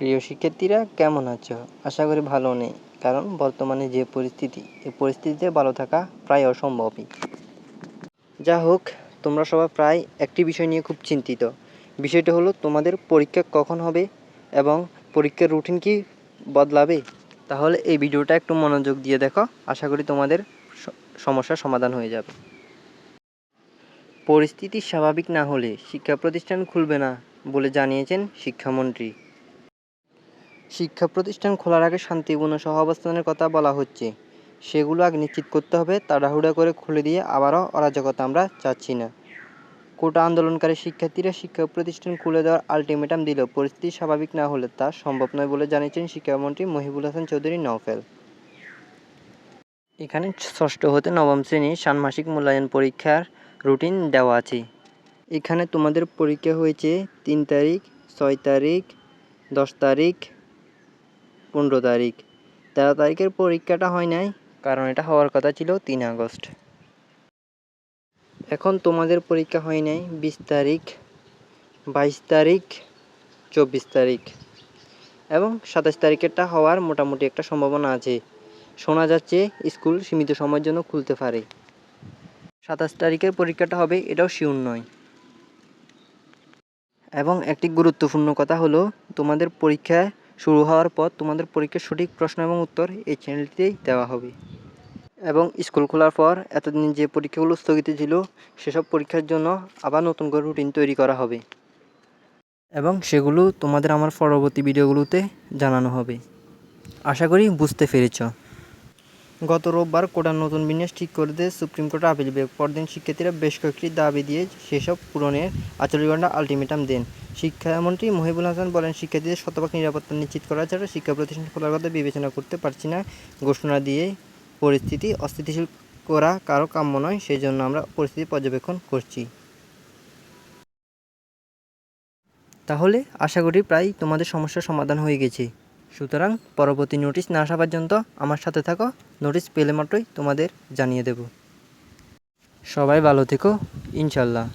প্রিয় শিক্ষার্থীরা, কেমন আছো? আশা করি ভালো নেই, কারণ বর্তমানে যে পরিস্থিতি, এই পরিস্থিতিতে ভালো থাকা প্রায় অসম্ভবই। যা হোক, তোমরা সবাই প্রায় একটি বিষয় নিয়ে খুব চিন্তিত। বিষয়টা হলো, তোমাদের পরীক্ষা কখন হবে এবং পরীক্ষার রুটিন কি বদলাবে? তাহলে এই ভিডিওটা একটু মনোযোগ দিয়ে দেখো, আশা করি তোমাদের সমস্যার সমাধান হয়ে যাবে। পরিস্থিতি স্বাভাবিক না হলে শিক্ষা প্রতিষ্ঠান খুলবে না বলে জানিয়েছেন শিক্ষামন্ত্রী। শিক্ষা প্রতিষ্ঠান খোলার আগে শান্তিপূর্ণ সহাবস্থানের কথা বলা হচ্ছে। সেগুলো আগে নিশ্চিত করতে হবে, তাড়াহুড়া করে খুলে দিয়ে আবারও অরাজকতা আমরা চাচ্ছি না। কোটা আন্দোলনকারী শিক্ষার্থীরা শিক্ষা প্রতিষ্ঠান খুলে দেওয়ার আলটিমেটাম দিলেও পরিস্থিতি স্বাভাবিক না হলে তা সম্ভব নয় বলে জানিয়েছেন শিক্ষামন্ত্রী মহিবুল হাসান চৌধুরী নওফেল। এখানে ষষ্ঠ হতে নবম শ্রেণির ষান্মাসিক মূল্যায়ন পরীক্ষার রুটিন দেওয়া আছে। এখানে তোমাদের পরীক্ষা হয়েছে তিন তারিখ, ছয় তারিখ, দশ তারিখ পনেরো তারিখ। তেরো তারিখের পরীক্ষাটা হয় নাই, কারণ এটা হওয়ার কথা ছিল তিন আগস্ট। এখন তোমাদের পরীক্ষা হয় নাই বিশ তারিখ, বাইশ তারিখ, চব্বিশ তারিখ। এবং সাতাশ তারিখেরটা হওয়ার মোটামুটি একটা সম্ভাবনা আছে। শোনা যাচ্ছে স্কুল সীমিত সময়ের জন্য খুলতে পারে। সাতাশ তারিখের পরীক্ষাটা হবে, এটাও শিওর নয়। এবং একটি গুরুত্বপূর্ণ কথা হলো, তোমাদের পরীক্ষা শুরু হওয়ার পর তোমাদের পরীক্ষার সঠিক প্রশ্ন এবং উত্তর এই চ্যানেলটিতেই দেওয়া হবে। এবং স্কুল খোলার পর এতদিন যে পরীক্ষাগুলো স্থগিত ছিল, সেসব পরীক্ষার জন্য আবার নতুন করে রুটিন তৈরি করা হবে। এবং সেগুলো তোমাদের আমার পরবর্তী ভিডিওগুলোতে জানানো হবে। আশা করি বুঝতে পেরেছ। গত রোববার কোটার নতুন বিন্যাস ঠিক করে দিয়ে সুপ্রিম কোর্টে আপিল বিভাগ। পরদিন শিক্ষার্থীরা বেশ কয়েকটি দাবি দিয়ে সেসব পূরণের আটচল্লিশ ঘণ্টা আলটিমেটাম দেন। শিক্ষামন্ত্রী মহিবুল হাসান বলেন, শিক্ষার্থীদের শতভাগ নিরাপত্তা নিশ্চিত করা ছাড়া শিক্ষা প্রতিষ্ঠান খোলার কথা বিবেচনা করতে পারছি না। ঘোষণা দিয়ে পরিস্থিতি অস্থিতিশীল করা কারও কাম্য নয় সেই জন্য আমরা পরিস্থিতি পর্যবেক্ষণ করছি। তাহলে আশা করি প্রায় তোমাদের সমস্যার সমাধান হয়ে গেছে। সুতরাং পরবর্তী নোটিশ না আসা পর্যন্ত আমার সাথে থাকো। নোটিশ পেলে মাত্রই তোমাদের জানিয়ে দেব। সবাই ভালো থেকো, ইনশাল্লাহ।